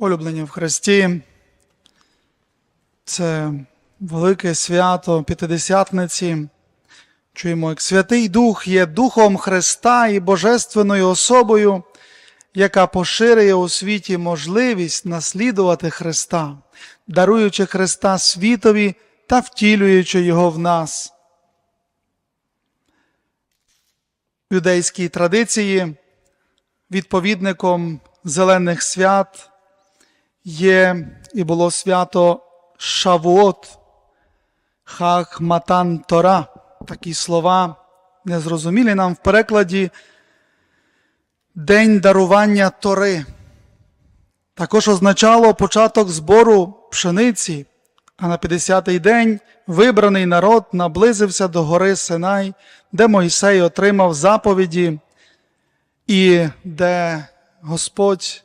Улюблені в Христі, це велике свято П'ятидесятниці. Чуємо, як Святий Дух є Духом Христа і Божественною особою, яка поширює у світі можливість наслідувати Христа, даруючи Христа світові та втілюючи Його в нас. В юдейській традиції відповідником зелених свят є і було свято Шавуот, Хах Матан Тора. Такі слова незрозумілі нам в перекладі День дарування Тори. Також означало початок збору пшениці, а на 50-й день вибраний народ наблизився до гори Синай, де Мойсей отримав заповіді, і де Господь,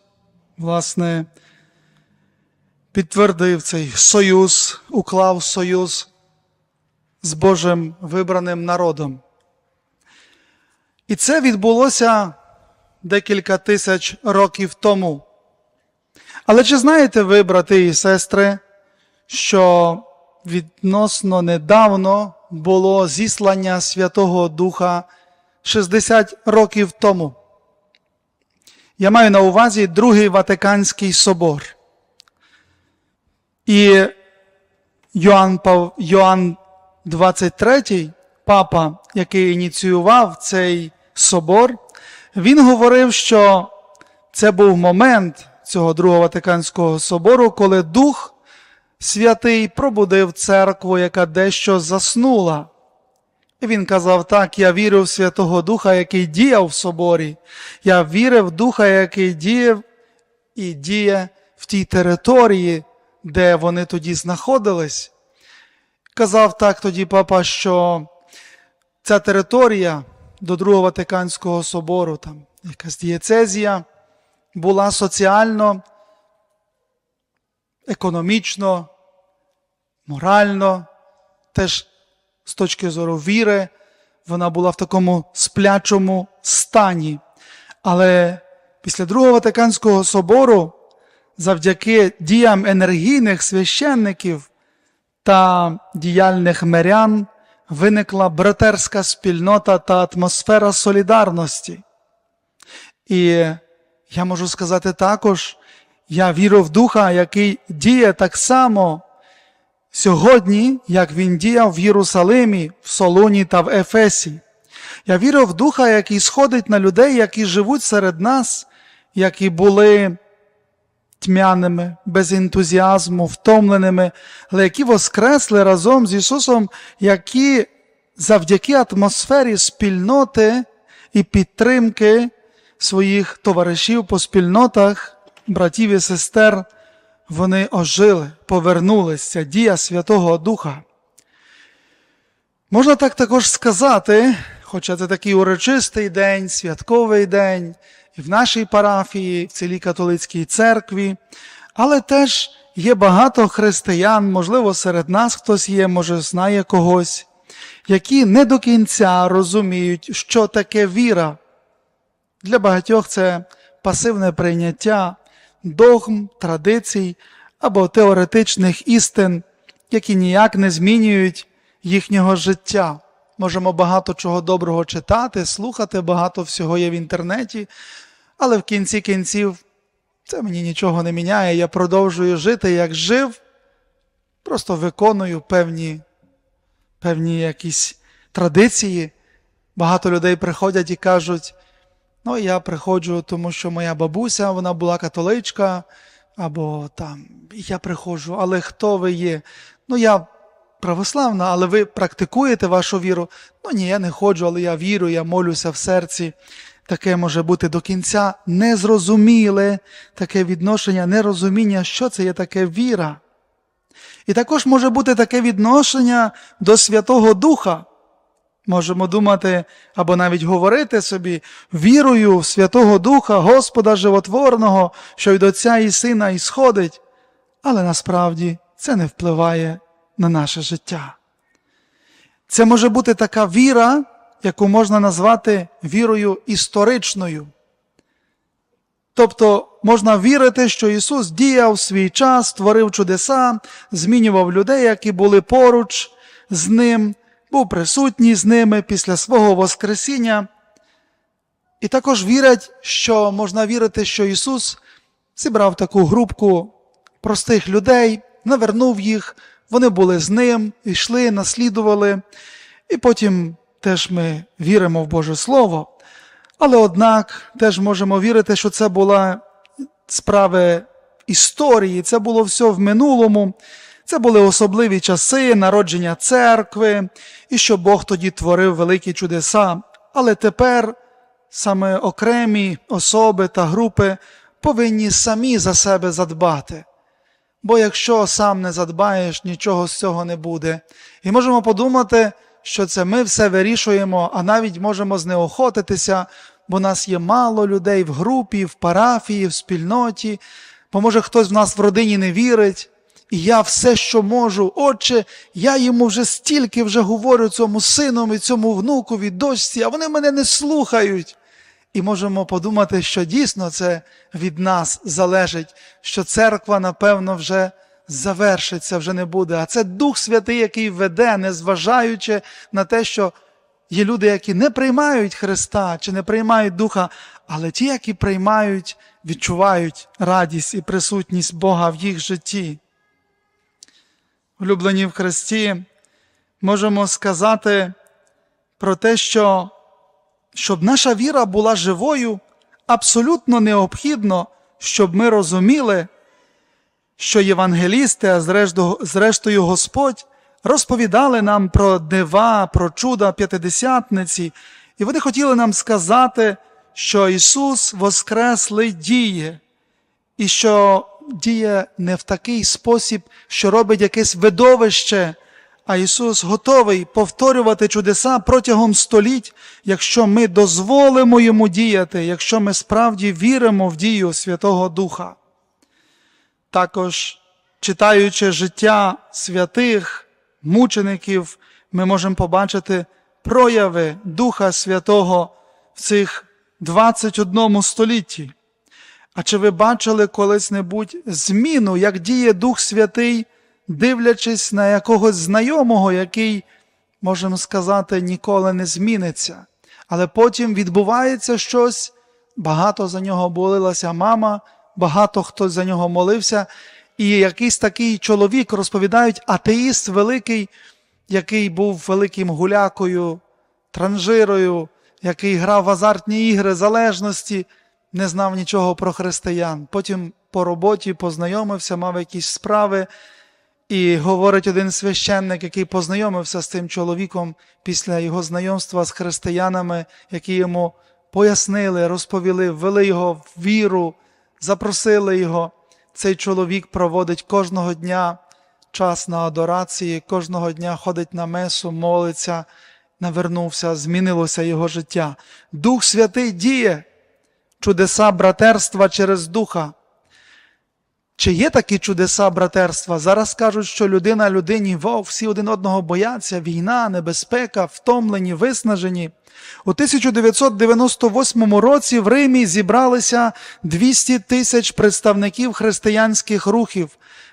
власне, підтвердив цей союз, уклав союз з Божим вибраним народом. І це відбулося декілька тисяч років тому. Але чи знаєте ви, брати і сестри, що відносно недавно було зіслання Святого Духа 60 років тому? Я маю на увазі Другий Ватиканський собор. І Йоанн. Йоанн 23, папа, який ініціював цей собор, він говорив, що це був момент цього Другого Ватиканського собору, коли Дух Святий пробудив церкву, яка дещо заснула. І він казав так: я вірю в Святого Духа, який діяв в соборі. Я вірив в Духа, який діяв і діє в тій території, де вони тоді знаходились. Казав так тоді папа, що ця територія до Другого Ватиканського собору, там якась дієцезія, була соціально, економічно, морально, теж з точки зору віри, вона була в такому сплячому стані. Але після Другого Ватиканського собору, завдяки діям енергійних священників та діяльних мирян, виникла братерська спільнота та атмосфера солідарності. І я можу сказати також, я вірю в Духа, який діє так само сьогодні, як він діяв в Єрусалимі, в Солоні та в Ефесі. Я вірю в Духа, який сходить на людей, які живуть серед нас, які були тьмяними, без ентузіазму, втомленими, але які воскресли разом з Ісусом, які завдяки атмосфері спільноти і підтримки своїх товаришів по спільнотах, братів і сестер, вони ожили, повернулися, дія Святого Духа. Можна так також сказати, хоча це такий урочистий день, святковий день, в нашій парафії, в цілій католицькій церкві, але теж є багато християн, можливо, серед нас хтось є, може, знає когось, які не до кінця розуміють, що таке віра. Для багатьох це пасивне прийняття догм, традицій або теоретичних істин, які ніяк не змінюють їхнього життя. Можемо багато чого доброго читати, слухати, багато всього є в інтернеті, але в кінці кінців це мені нічого не міняє. Я продовжую жити, як жив, просто виконую певні, певні якісь традиції. Багато людей приходять і кажуть, ну я приходжу, тому що моя бабуся, вона була католичка, або там я приходжу, але хто ви є? Ну, я православна, але ви практикуєте вашу віру? Ну ні, я не ходжу, але я вірю, я молюся в серці. Таке може бути до кінця незрозуміле, таке відношення, нерозуміння, що це є таке віра. І також може бути таке відношення до Святого Духа. Можемо думати або навіть говорити собі вірою в Святого Духа, Господа Животворного, що від Отця і Сина ісходить, але насправді це не впливає на наше життя. Це може бути така віра, яку можна назвати вірою історичною. Тобто можна вірити, що Ісус діяв свій час, творив чудеса, змінював людей, які були поруч з Ним, був присутній з ними після свого Воскресіння. І також вірять, що можна вірити, що Ісус зібрав таку групку простих людей, навернув їх, вони були з ним, йшли, наслідували, і потім теж ми віримо в Боже Слово. Але однак теж можемо вірити, що це була справи історії, це було все в минулому, це були особливі часи народження церкви, і що Бог тоді творив великі чудеса. Але тепер саме окремі особи та групи повинні самі за себе задбати. Бо якщо сам не задбаєш, нічого з цього не буде. І можемо подумати, що це ми все вирішуємо, а навіть можемо знеохотитися, бо нас є мало людей в групі, в парафії, в спільноті, бо може хтось в нас в родині не вірить. І я все, що можу, отче, я йому вже стільки вже говорю цьому синові, цьому внукові, дочці, а вони мене не слухають. І можемо подумати, що дійсно це від нас залежить, що церква, напевно, вже завершиться, вже не буде. А це Дух Святий, який веде, незважаючи на те, що є люди, які не приймають Христа чи не приймають Духа, але ті, які приймають, відчувають радість і присутність Бога в їх житті. Улюблені в Христі, можемо сказати про те, що щоб наша віра була живою, абсолютно необхідно, щоб ми розуміли, що євангелісти, а зрештою, Господь, розповідали нам про дива, про чуда п'ятидесятниці, і вони хотіли нам сказати, що Ісус Воскреслий діє, і що діє не в такий спосіб, що робить якесь видовище, а Ісус готовий повторювати чудеса протягом століть, якщо ми дозволимо Йому діяти, якщо ми справді віримо в дію Святого Духа. Також, читаючи життя святих, мучеників, ми можемо побачити прояви Духа Святого в цих 21 столітті. А чи ви бачили колись-небудь зміну, як діє Дух Святий, дивлячись на якогось знайомого, який, можемо сказати, ніколи не зміниться. Але потім відбувається щось, багато за нього болилася мама, багато хто за нього молився, і якийсь такий чоловік розповідають, атеїст великий, який був великим гулякою, транжирою, який грав в азартні ігри залежності, не знав нічого про християн. Потім по роботі познайомився, мав якісь справи. І говорить один священник, який познайомився з тим чоловіком після його знайомства з християнами, які йому пояснили, розповіли, ввели його в віру, запросили його. Цей чоловік проводить кожного дня час на адорації, кожного дня ходить на месу, молиться, навернувся, змінилося його життя. Дух Святий діє, чудеса братерства через Духа. Чи є такі чудеса братерства? Зараз кажуть, що людина людині вов, всі один одного бояться, війна, небезпека, втомлені, виснажені. У 1998 році в Римі зібралися 200 тисяч представників християнських рухів,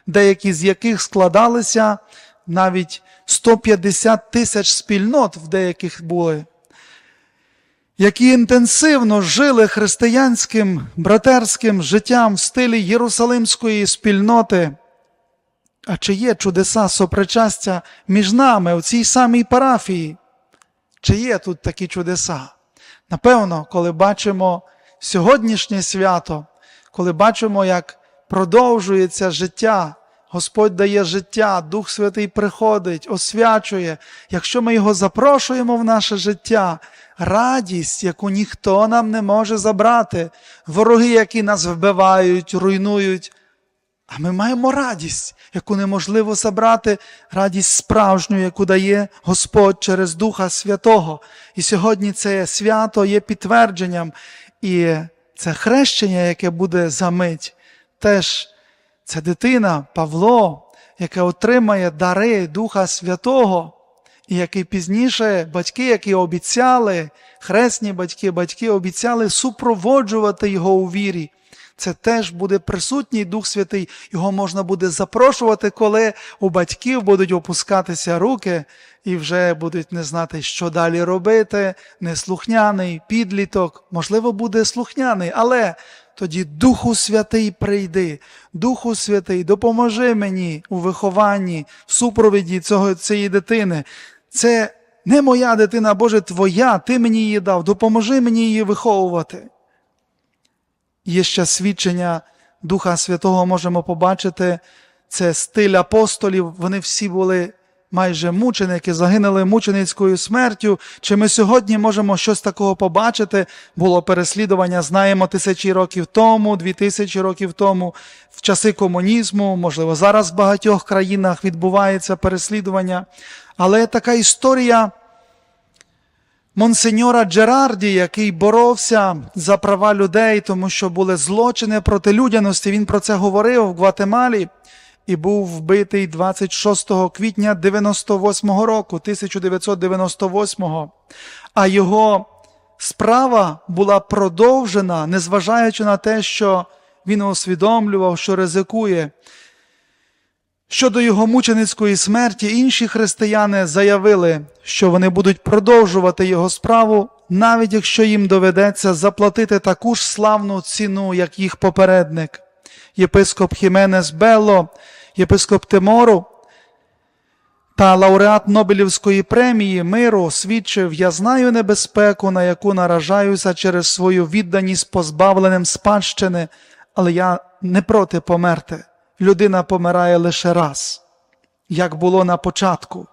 деякі з яких складалися навіть 150 тисяч спільнот в деяких були які інтенсивно жили християнським братерським життям в стилі Єрусалимської спільноти. А чи є чудеса сопричастя між нами у цій самій парафії? Чи є тут такі чудеса? Напевно, коли бачимо сьогоднішнє свято, коли бачимо, як продовжується життя, Господь дає життя, Дух Святий приходить, освячує. Якщо ми його запрошуємо в наше життя, радість, яку ніхто нам не може забрати, вороги, які нас вбивають, руйнують. А ми маємо радість, яку неможливо забрати, радість справжню, яку дає Господь через Духа Святого. І сьогодні це свято є підтвердженням, і це хрещення, яке буде за мить, теж це дитина Павло, яке отримає дари Духа Святого. І який пізніше батьки, які обіцяли, хресні батьки, батьки обіцяли супроводжувати його у вірі. це теж буде присутній Дух Святий. Його можна буде запрошувати, коли у батьків будуть опускатися руки і вже будуть не знати, що далі робити. Неслухняний, підліток, можливо, буде слухняний, але тоді Духу Святий прийди, Духу Святий, допоможи мені у вихованні, в супровіді цього, цієї дитини. Це не моя дитина, Боже, твоя, ти мені її дав, допоможи мені її виховувати. Є ще свідчення Духа Святого можемо побачити. Це стиль апостолів. Вони всі були майже мученики, загинули мученицькою смертю. Чи ми сьогодні можемо щось такого побачити? Було переслідування, знаємо, тисячі років тому, дві тисячі років тому, в часи комунізму, можливо, зараз в багатьох країнах відбувається переслідування. Але така історія Монсеньора Джерарді, який боровся за права людей, тому що були злочини проти людяності, він про це говорив в Гватемалі і був вбитий 26 квітня 98 року, 1998. А його справа була продовжена, незважаючи на те, що він усвідомлював, що ризикує. Щодо його мученицької смерті, інші християни заявили, що вони будуть продовжувати його справу, навіть якщо їм доведеться заплатити таку ж славну ціну, як їх попередник. Єпископ Хіменес Белло, єпископ Тимору та лауреат Нобелівської премії миру свідчив: Я знаю небезпеку, на яку наражаюся через свою відданість позбавленим спадщини, але я не проти померти людина помирає лише раз, як було на початку.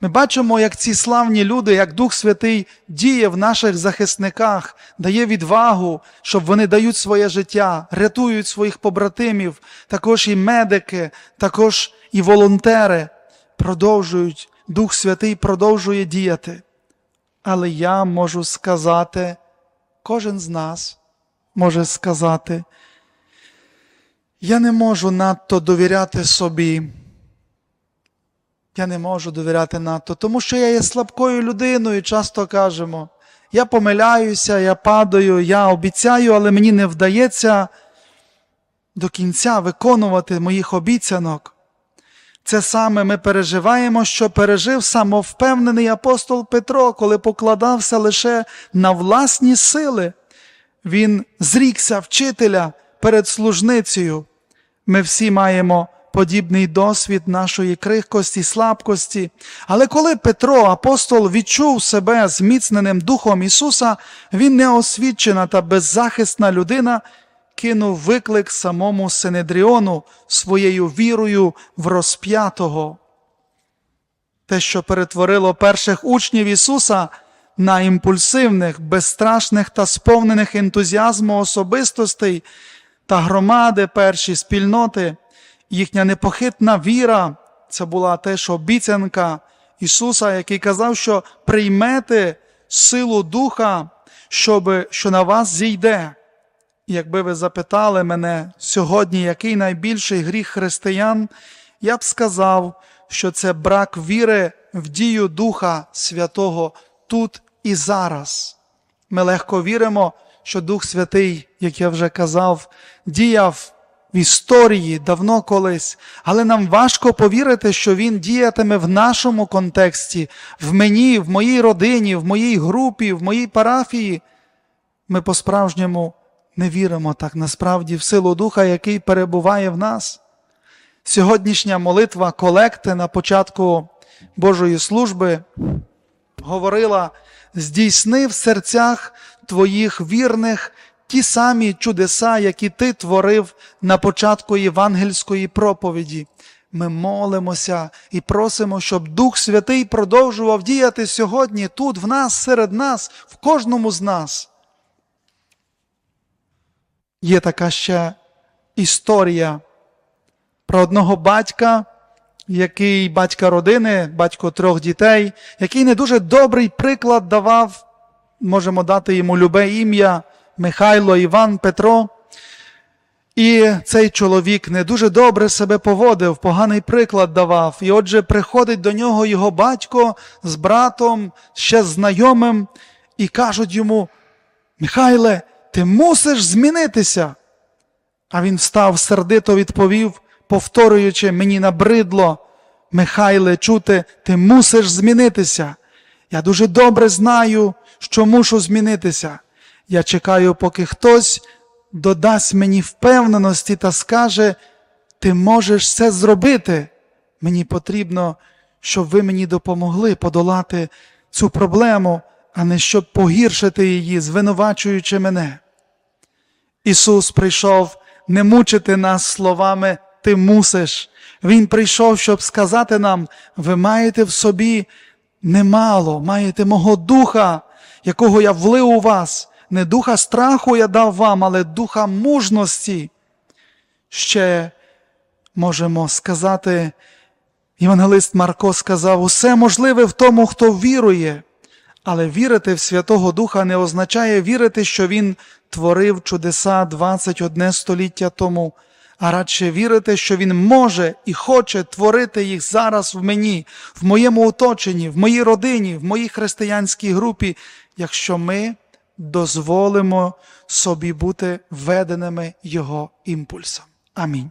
Ми бачимо, як ці славні люди, як Дух Святий діє в наших захисниках, дає відвагу, щоб вони дають своє життя, рятують своїх побратимів, також і медики, також і волонтери продовжують, Дух Святий продовжує діяти. Але я можу сказати, кожен з нас може сказати, я не можу надто довіряти собі. Я не можу довіряти надто, тому що я є слабкою людиною, часто кажемо. Я помиляюся, я падаю, я обіцяю, але мені не вдається до кінця виконувати моїх обіцянок. Це саме ми переживаємо, що пережив самовпевнений апостол Петро, коли покладався лише на власні сили. Він зрікся вчителя перед служницею. Ми всі маємо подібний досвід нашої крихкості, слабкості. Але коли Петро, апостол, відчув себе зміцненим Духом Ісуса, він неосвідчена та беззахисна людина кинув виклик самому Синедріону своєю вірою в розп'ятого. Те, що перетворило перших учнів Ісуса на імпульсивних, безстрашних та сповнених ентузіазму особистостей та громади перші спільноти, їхня непохитна віра, це була теж обіцянка Ісуса, який казав, що приймете силу Духа, щоб, що на вас зійде. Якби ви запитали мене сьогодні, який найбільший гріх християн, я б сказав, що це брак віри в дію Духа Святого тут і зараз. Ми легко віримо, що Дух Святий, як я вже казав, діяв в історії давно колись, але нам важко повірити, що Він діятиме в нашому контексті, в мені, в моїй родині, в моїй групі, в моїй парафії. Ми по-справжньому не віримо так насправді в силу Духа, який перебуває в нас. Сьогоднішня молитва колекти на початку Божої служби говорила: здійсни в серцях твоїх вірних ті самі чудеса, які ти творив на початку євангельської проповіді. Ми молимося і просимо, щоб Дух Святий продовжував діяти сьогодні тут, в нас, серед нас, в кожному з нас. Є така ще історія про одного батька, який батька родини, батько трьох дітей, який не дуже добрий приклад давав, можемо дати йому любе ім'я Михайло Іван Петро. І цей чоловік не дуже добре себе поводив, поганий приклад давав. І отже, приходить до нього його батько з братом, ще знайомим, і кажуть йому: Михайле, ти мусиш змінитися. А він встав, сердито відповів, повторюючи мені набридло. Михайле, чути, ти мусиш змінитися. Я дуже добре знаю, що мушу змінитися. Я чекаю, поки хтось додасть мені впевненості та скаже, ти можеш це зробити. Мені потрібно, щоб ви мені допомогли подолати цю проблему, а не щоб погіршити її, звинувачуючи мене. Ісус прийшов не мучити нас словами Ти мусиш. Він прийшов, щоб сказати нам, ви маєте в собі немало, маєте мого духа, якого я влив у вас. Не духа страху я дав вам, але духа мужності. Ще можемо сказати, Євангелист Марко сказав, усе можливе в тому, хто вірує. Але вірити в Святого Духа не означає вірити, що Він творив чудеса 21 століття тому, а радше вірити, що Він може і хоче творити їх зараз в мені, в моєму оточенні, в моїй родині, в моїй християнській групі, якщо ми дозволимо собі бути веденими Його імпульсом. Амінь.